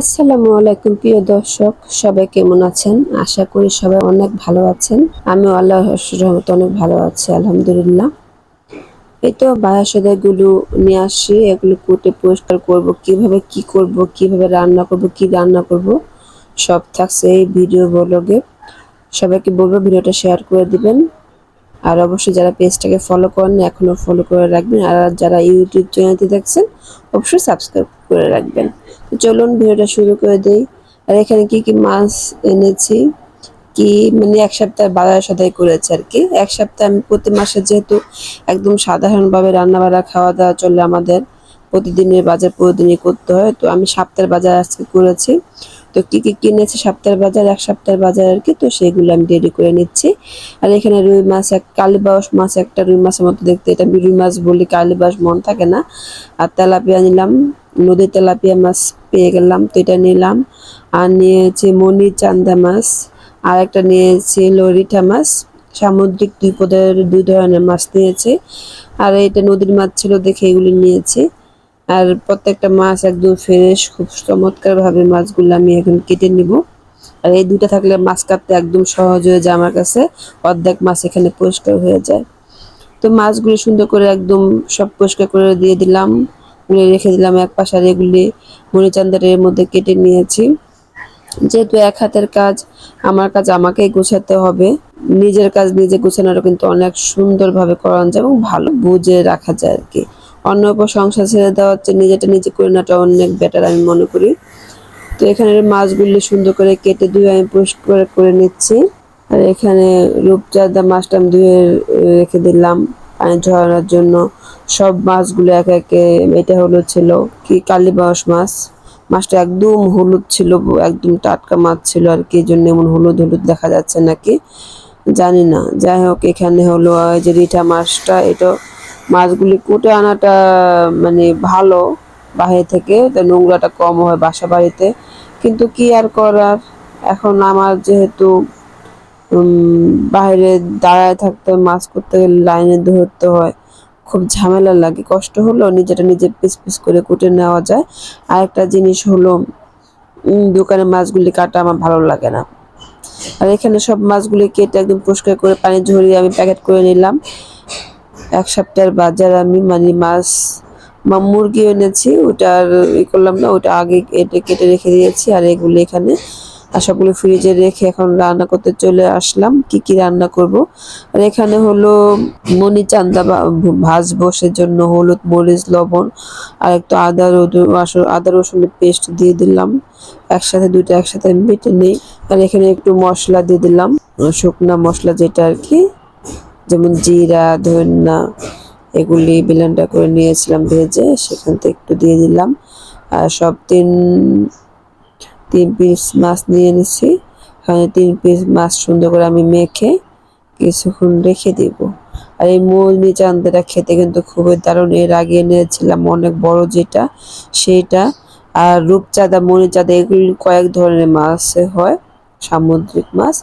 আসসালামু আলাইকুম, প্রিয় দর্শক, সবাই কেমন আছেন? আশা করি সবাই অনেক ভালো আছেন। আমি আল্লাহ রহমতে অনেক ভালো আছি, আলহামদুলিল্লাহ। এই তো বায়াসদাগুলো নিয়ে আসি, এগুলো কুটে পরিষ্কার করব, কীভাবে কি করব, কীভাবে রান্না করব, কি রান্না করব, সব থাকছে এই ভিডিও ব্লগে। সবাইকে বলব ভিডিওটা শেয়ার করে দিবেন। আর অবশ্যই যারা পেজটাকে ফলো করেন এখনও ফলো করে রাখবেন। আর যারা ইউটিউব চ্যানেলটি দেখছেন, অবশ্যই সাবস্ক্রাইব করে রাখবেন। চলুন ভিডিওটা শুরু করে দিই। আর এখানে কি কি মাছ এনেছি? কি মানে এক সপ্তাহ বাজার সদাই করেছে আর কি। এক সপ্তাহ আমি প্রতি মাসে যেহেতু একদম সাধারণভাবে রান্না বান্না খাওয়া দাওয়া চলে আমাদের, প্রতিদিনের বাজার প্রতিদিনই করতে হয়। তো আমি সপ্তাহের বাজার আজকে করেছি। তো কী কী কিনেছি সপ্তাহের বাজার, এক সপ্তাহের বাজার আর কি, তো সেগুলো আমি রেডি করে নিচ্ছি। আর এখানে রুই মাছ, এক কালীবাস মাছ, একটা রুই মাছের মতো দেখতে, এটা আমি রুই মাছ বলি কালীবাস মন থাকে না। আর তেলাপিয়া নিলাম, নদীর তেলাপিয়া মাছ পেয়ে গেলাম, তো এটা নিলাম। আর নিয়েছি মনি চান্দা মাছ, আর একটা নিয়েছি লরিঠা মাছ, সামুদ্রিক দুই পদের, দুই ধরনের মাছ নিয়েছি। আর এটা নদীর মাছ ছিল দেখে এগুলি নিয়েছি। আর প্রত্যেকটা মাছ একদম ফ্রেশ খুব চমৎকারভাবে মাছগুলো আমি এখন কেটে নিব। আর এই দুটা থাকলে মাছ কাটতে একদম সহজ হয়ে যায় আমার কাছে। অর্ধেক মাছ এখানে পরিষ্কার হয়ে যায়। তো মাছগুলি সুন্দর করে একদম সব পরিষ্কার করে দিয়ে দিলাম। গুলি রেখে দিলাম এক পাশে আর এগুলি মরিচান্দারের মধ্যে কেটে নিয়েছি। যেহেতু এক হাতের কাজ, আমার কাজ আমাকেই গোছাতে হবে। নিজের কাজ নিজে গোছানোর কিন্তু অনেক সুন্দরভাবে করানো যায় এবং ভালো বুঝে রাখা যায় আর কি। অন্য উপর সংসার ছেড়ে দেওয়া হচ্ছে নিজেটা নিজে করে নেওয়াটা অনেক বেটার আমি মনে করি। তো এখানে মাছগুলি সুন্দর করে কেটে ধুয়ে আমি পরিষ্কার করে নিচ্ছি। আর এখানে রূপচাঁদা মাছটা আমি ধুয়ে রেখে দিলাম পানি ঝরানোর জন্য। সব মাছগুলো এক একে, এটা হলো ছিল কি কালীবাস মাছ। মাছটা একদম হলুদ ছিল, একদম টাটকা মাছ ছিল আর কি জন্য এমন হলুদ হলুদ দেখা যাচ্ছে নাকি? জানি না। যাই হোক, এখানে হলো যে রিঠা মাছটা এটা মাছগুলি কুটে আনাটা মানে ভালো বাহির থেকে। তো নোংরাটা কম হয় বাসা বাড়িতে কিন্তু কি আর করার? এখন আমার যেহেতু বাইরে দাঁড়ায় থাকতে মাছ করতে গেলে লাইনে ধরতে হয়, খুব ঝামেলা লাগে। কষ্ট হলো নিজেটা নিজে পিস পিস করে কুটে নেওয়া যায়। আর একটা জিনিস হলো দোকানে মাছগুলি কাটা আমার ভালো লাগে না। আর এখানে সব মাছগুলি কেটে একদম পরিষ্কার করে পানি ঝরিয়ে আমি প্যাকেট করে নিলাম। এক সপ্তাহের বাজার আমি মানে মাছ বা মুরগি এনেছি, ওটার ই করলাম না, ওটা আগে কেটে কেটে রেখে দিয়েছি, আর এগুলো এখানে আর সবগুলো ফ্রিজে রেখে এখন রান্না করতে চলে আসলাম, কি কি রান্না করব। আর এখানে হলো মনি চান্দা ভাজবো জন্য হলুদ, মরিচ, লবণ, আর একটু আদা, রসুন আদা, রসুনের পেস্ট দিয়ে দিলাম। একসাথে দুটো একসাথে আমি বেটে নিই। আর এখানে একটু মশলা দিয়ে দিলাম, শুকনা মশলা যেটা আর কি যেমন জিরা, ধন্যা, এগুলি ব্লেন্ডার করে নিয়েছিলাম, ভেজে সেখান থেকে একটু দিয়ে দিলাম। আর সব তিন তিন পিস মাছ নিয়ে নিছি। এখানে তিন পিস মাছ সুন্দর করে আমি মেখে কিছুক্ষণ রেখে দিব। আর এই মৌনি চান্দাটা খেতে কিন্তু খুবই দারুণ। এর আগে এনেছিলাম অনেক বড় যেটা সেইটা আর রূপচাঁদা মরিচাঁদা এগুলি কয়েক ধরনের মাছ হয়। সামুদ্রিক মাছ।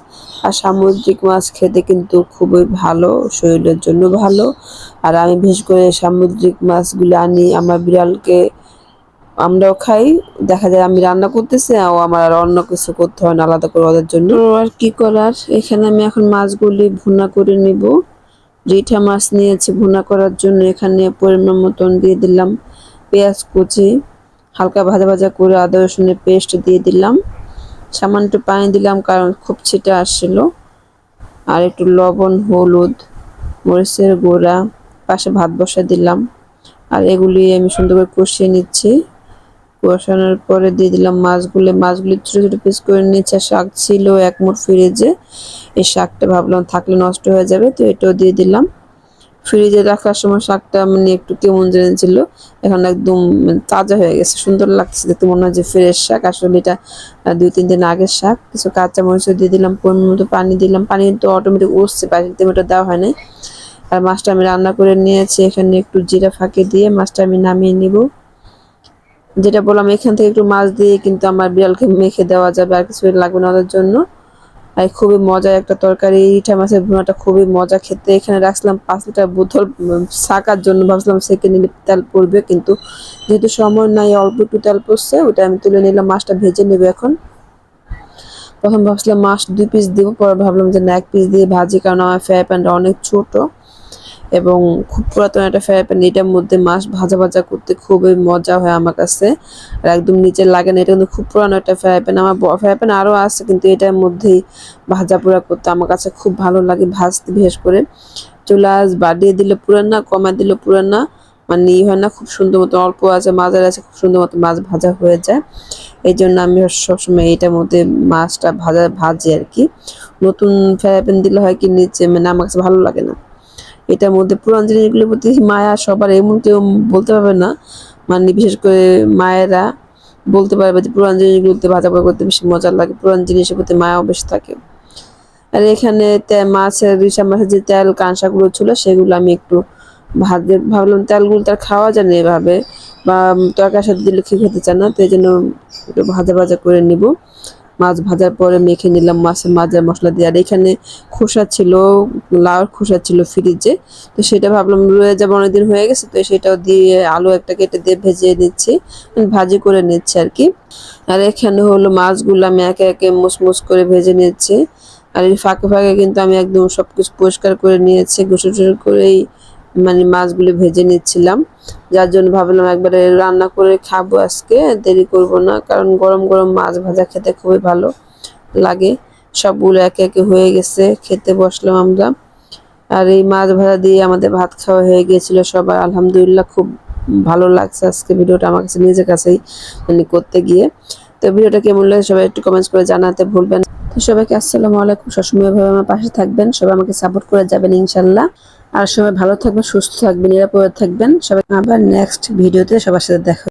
আর সামুদ্রিক মাছ খেতে কিন্তু খুবই ভালো, শরীরের জন্য ভালো। আর আমি বিশেষ করে সামুদ্রিক মাছগুলো আনি, আমার বিড়ালকে আমরাও খাই। দেখা যায় আমি রান্না করতেছি, ও আমার আর অন্য কিছু করতে হয় না, আলাদা করে ওদের জন্য। আর কি করার? এখানে আমি এখন মাছগুলি ভুনা করে নিব। রিঠা মাছ নিয়েছি ভুনা করার জন্য। এখানে পরিমাণ মতন দিয়ে দিলাম পেঁয়াজ কুচি, হালকা ভাজা ভাজা করে আদা রসুনের পেস্ট দিয়ে দিলাম। সামান্য একটু পানি দিলাম কারণ খুব ছিটে আসছিল। আর একটু লবণ, হলুদ, মরিচের গুঁড়া, পাশে ভাত বসা দিলাম। আর এগুলি আমি সুন্দর করে কষিয়ে নিচ্ছি। কষানোর পরে দিয়ে দিলাম মাছগুলো। মাছগুলি ছোটো ছোটো পিস করে নিচ্ছে শাক ছিল এক মুঠ ফ্রিজে এই শাকটা ভাবলাম থাকলে নষ্ট হয়ে যাবে, তো এটাও দিয়ে দিলাম। ফ্রিজে রাখার সময় শাকটা মানে একটু কেমন জেনেছিল এখন একদম তাজা হয়ে গেছে। সুন্দর লাগছে দেখতে, মনে হয় যে ফ্রেশ শাক। আসলে এটা দুই, তিন দিন আগের শাক। কিছু কাঁচা মরিচ দিয়ে দিলাম, পরিমাণ মতো পানি দিলাম। পানি তো অটোমেটিক উঠছে পানি ওটা দেওয়া হয় নাই। আর মাছটা আমি রান্না করে নিয়েছি, এখানে একটু জিরা ফাঁকে দিয়ে মাছটা আমি নামিয়ে নিব। যেটা বললাম, এখান থেকে একটু মাছ দিয়ে কিন্তু আমার বিড়ালকে মেখে দেওয়া যাবে, আর কিছু লাগবে না ওদের জন্য। আর খুবই মজার একটা তরকারি। ইটা মাছের ভুনাটা খুবই মজা খেতে। এখানে রাখছিলাম পাঁচ লিটার বোতল শাকার জন্য ভাবছিলাম সেকে নিলে তেল পড়বে, কিন্তু যেহেতু সময় নাই, অল্প একটু তেল পড়ছে, ওটা আমি তুলে নিলাম, মাছটা ভেজে নেবে এখন। প্রথম ভাবছিলাম মাছ দুই পিস দিব, পরে ভাবলাম যে না, এক পিস দিয়ে ভাজি, কারণ আমার ফ্রাই প্যানটা অনেক ছোট। এবং খুব পুরাতন একটা ফ্রাই প্যান, এটার মধ্যে মাছ ভাজা ভাজা করতে খুবই মজা হয় আমার কাছে। আর একদম নিচে লাগে না, এটা কিন্তু খুব পুরানো একটা ফ্রাই প্যান। আমার ফ্রাই প্যান আরও আছে, কিন্তু এটার মধ্যেই ভাজা পোড়া করতে আমার কাছে খুব ভালো লাগে ভাজতে, বিশেষ করে। চুলা বাড়িয়ে দিলে পুরান না কমা দিলে পুরান না মানে ই হয় না, খুব সুন্দর মতো অল্প আছে, মাঝার আছে, খুব সুন্দর মতো মাছ ভাজা হয়ে যায়। এই জন্য আমি সবসময় এটার মধ্যে মাছটা ভাজা, ভাজি আর কি। নতুন ফ্রাই প্যান দিলে হয় কি নিচে মানে আমার কাছে ভালো লাগে না। এটার মধ্যে পুরান জিনিসগুলোর প্রতি মায়া সবার, এমন কেউ বলতে পারবে না। মানে বিশেষ করে মায়েরা বলতে পারবে যে পুরান জিনিসগুলোতে ভাজা পোড়া করতে বেশি মজা লাগে, পুরান জিনিসের প্রতি মায়াও বেশি থাকে। আর এখানে মাছের, রিসা মাছের যে তেল, কাঁসাগুলো ছিল সেগুলো আমি একটু ভাজে ভাবলাম, তেলগুলো তার খাওয়া যায় না এভাবে বা তরকারির সাথে দিলে খেয়ে খেতে চায় না, তো এই জন্য একটু ভাজা ভাজা করে নিব। মাছ ভাজার পরে মেখে নিলাম মাছের মাজার মশলা দিয়ে। আর এখানে খোসা ছিল লাউর খোসা ছিল ফ্রিজে তো সেটা ভাবলাম রয়ে যাবে, অনেকদিন হয়ে গেছে, তো সেটাও দিয়ে আলু একটা কেটে দিয়ে ভেজে নিচ্ছি। মানে ভাজি করে নিচ্ছি আর কি। আর এখানে হলো মাছগুলো আমি একে একে মুসমুস করে ভেজে নিচ্ছি। আর এই ফাঁকে ফাঁকে কিন্তু আমি একদম সবকিছু পরিষ্কার করে নিয়েছি গোসল টোসল করেই মানে মাছগুলো ভেজে নিচ্ছিলাম। যার জন্য ভাবলাম একবারে রান্না করে খাব আজকে, দেরি করব না, কারণ গরম গরম মাছ ভাজা খেতে খুবই ভালো লাগে। সবগুলো একে একে হয়ে গেছে, খেতে বসলাম আমরা। আর এই মাছ ভাজা দিয়ে আমাদের ভাত খাওয়া হয়ে গিয়েছিল সবার। আলহামদুলিল্লাহ খুব ভালো লাগছে আজকে ভিডিওটা আমার কাছে, নিজের কাছেই মানে করতে গিয়ে। তো ভিডিওটা কেমন লাগে সবাই একটু কমেন্টস করে জানাতে ভুলবেন। তো সবাইকে আসসালামু আলাইকুম। সবসময় ভাবে আমার পাশে থাকবেন। সবাই আমাকে সাপোর্ট করে যাবেন ইনশাল্লাহ। আর সবাই ভালো থাকবেন, সুস্থ থাকবেন, নিরাপদে থাকবেন। সবাই আবার নেক্সট ভিডিওতে সবার সাথে দেখা